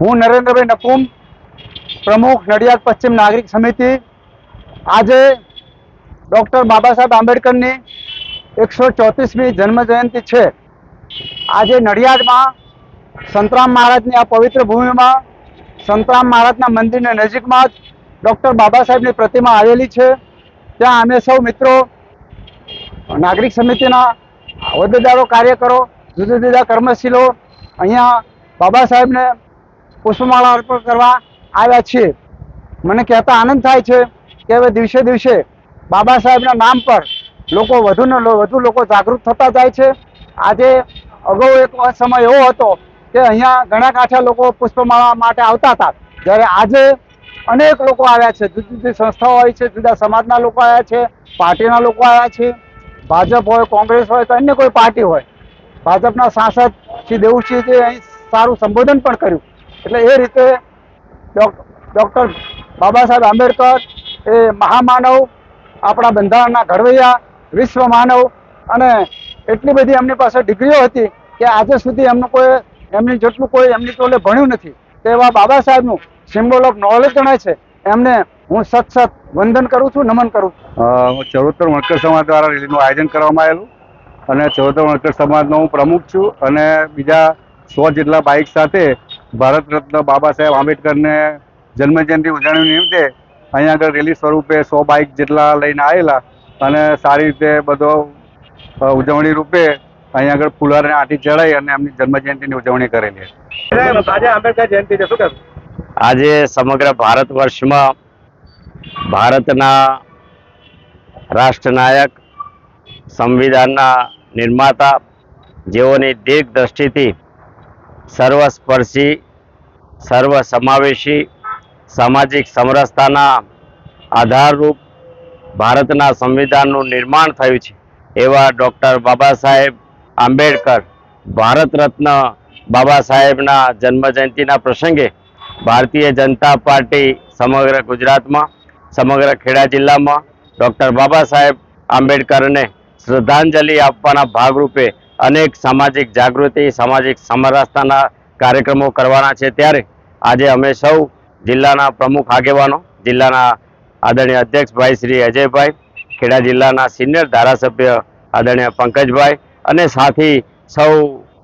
હું નરેન્દ્રભાઈ નકુમ, પ્રમુખ નડિયાદ પશ્ચિમ નાગરિક સમિતિ. આજે ડૉક્ટર બાબા સાહેબ આંબેડકરની એકસો ચોત્રીસમી જન્મજયંતિ છે. આજે નડિયાદમાં સંતરામ મહારાજની આ પવિત્ર ભૂમિમાં સંતરામ મહારાજના મંદિરની નજીકમાં જ ડૉક્ટર બાબા સાહેબની પ્રતિમા આવેલી છે. ત્યાં અમે સૌ મિત્રો નાગરિક સમિતિના હોદ્દેદારો, કાર્યકરો, જુદા જુદા કર્મશીલો અહીંયા બાબા સાહેબને પુષ્પમાળા અર્પણ કરવા આવ્યા છીએ. મને કહેતા આનંદ થાય છે કે હવે દિવસે દિવસે બાબા સાહેબના નામ પર લોકો વધુ ને વધુ લોકો જાગૃત થતા જાય છે. આજે અગાઉ એક સમય એવો હતો કે અહીંયા ઘણા કાંઠા લોકો પુષ્પમાળા માટે આવતા હતા. જ્યારે આજે અનેક લોકો આવ્યા છે. જુદી જુદી સંસ્થાઓ આવી છે. જુદા સમાજના લોકો આવ્યા છે. પાર્ટીના લોકો આવ્યા છે. ભાજપ હોય, કોંગ્રેસ હોય કે અન્ય કોઈ પાર્ટી હોય. ભાજપના સાંસદ શ્રી દેવુસિંહજીએ અહીં સારું સંબોધન પણ કર્યું. એટલે એ રીતે ડૉક્ટર બાબા સાહેબ આંબેડકર એ મહામાનવ આપણા બંધારણના ઘડવૈયા વિશ્વ માનવ અને એટલી બધી એમની પાસે ડિગ્રીઓ હતી કે આજે સુધી એમનું કોઈ એમની જેટલું કોઈ એમની ટોલે ભણ્યું નથી. તેવા બાબા સાહેબનું સિમ્બોલ ઓફ નોલેજ ગણાય છે. એમને હું સત સત વંદન કરું છું નમન કરું છું. અ, ચરોતર વણકર સમાજ દ્વારા રેલીનું આયોજન કરવામાં આવેલું. અને ચરોતર વણકર સમાજનો હું પ્રમુખ છું. અને બીજા સો જેટલા બાઇક સાથે ભારત રત્ન બાબા સાહેબ આંબેડકરને જન્મજયંતિ ઉજવણી નિમિત્તે અહીંયા આગળ રેલી સ્વરૂપે સો બાઇક જેટલા લઈને આવેલા અને સારી રીતે બધો ઉજવણી રૂપે અહીંયા આગળ ફુલારને આટી ચડાઈ અને એમની જન્મજયંતિની ઉજવણી કરેલી આજે આંબેડકર જયંતિ છે શું આજે સમગ્ર ભારત વર્ષમાં ભારતના રાષ્ટ્રનાયક સંવિધાનના નિર્માતા જેઓની દીર્ઘ દ્રષ્ટિથી સર્વસ્પર્શી સર્વ સમાવેશી સામાજિક સમરસતાના આધારરૂપ ભારતના સંવિધાનનું નિર્માણ થયું છે. એવા ડૉક્ટર બાબા સાહેબ આંબેડકર, ભારત રત્ન બાબા સાહેબના જન્મજયંતિના પ્રસંગે ભારતીય જનતા પાર્ટી સમગ્ર ગુજરાતમાં, સમગ્ર ખેડા જિલ્લામાં ડૉક્ટર બાબા સાહેબ આંબેડકરને શ્રદ્ધાંજલિ આપવાના ભાગરૂપે અનેક સામાજિક જાગૃતિ, સામાજિક સમરસતાના કાર્યક્રમો કરવાના છે. ત્યારે આજે અમે સૌ જિલ્લાના પ્રમુખ આગેવાનો, જિલ્લાના આદરણીય અધ્યક્ષભાઈ શ્રી અજયભાઈ, ખેડા જિલ્લાના સિનિયર ધારાસભ્ય આદરણીય પંકજભાઈ અને સાથી સૌ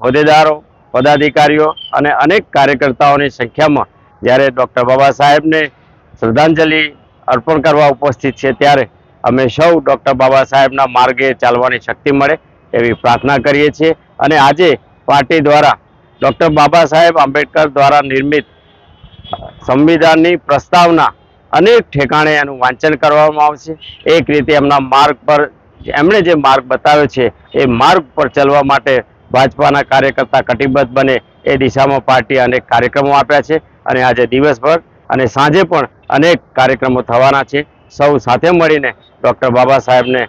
હોદ્દેદારો, પદાધિકારીઓ અને અનેક કાર્યકર્તાઓની સંખ્યામાં જ્યારે ડૉક્ટર બાબા સાહેબને શ્રદ્ધાંજલિ અર્પણ કરવા ઉપસ્થિત છે, ત્યારે અમે સૌ ડૉક્ટર બાબા સાહેબના માર્ગે ચાલવાની શક્તિ મળે. એવી પ્રાર્થના કરીએ છીએ. અને આજે પાર્ટી દ્વારા ડૉક્ટર બાબા સાહેબ આંબેડકર દ્વારા નિર્મિત સંવિધાનની પ્રસ્તાવના અનેક ઠેકાણે એનું વાંચન કરવામાં આવશે. એક રીતે એમના માર્ગ પર, એમણે જે માર્ગ બતાવ્યો છે, એ માર્ગ પર ચાલવા માટે ભાજપાના કાર્યકર્તા કટિબદ્ધ બને એ દિશામાં પાર્ટી અનેક કાર્યક્રમો આપ્યા છે. અને આજે દિવસભર અને સાંજે પણ અનેક કાર્યક્રમો થવાના છે. સૌ સાથે મળીને ડૉક્ટર બાબા સાહેબને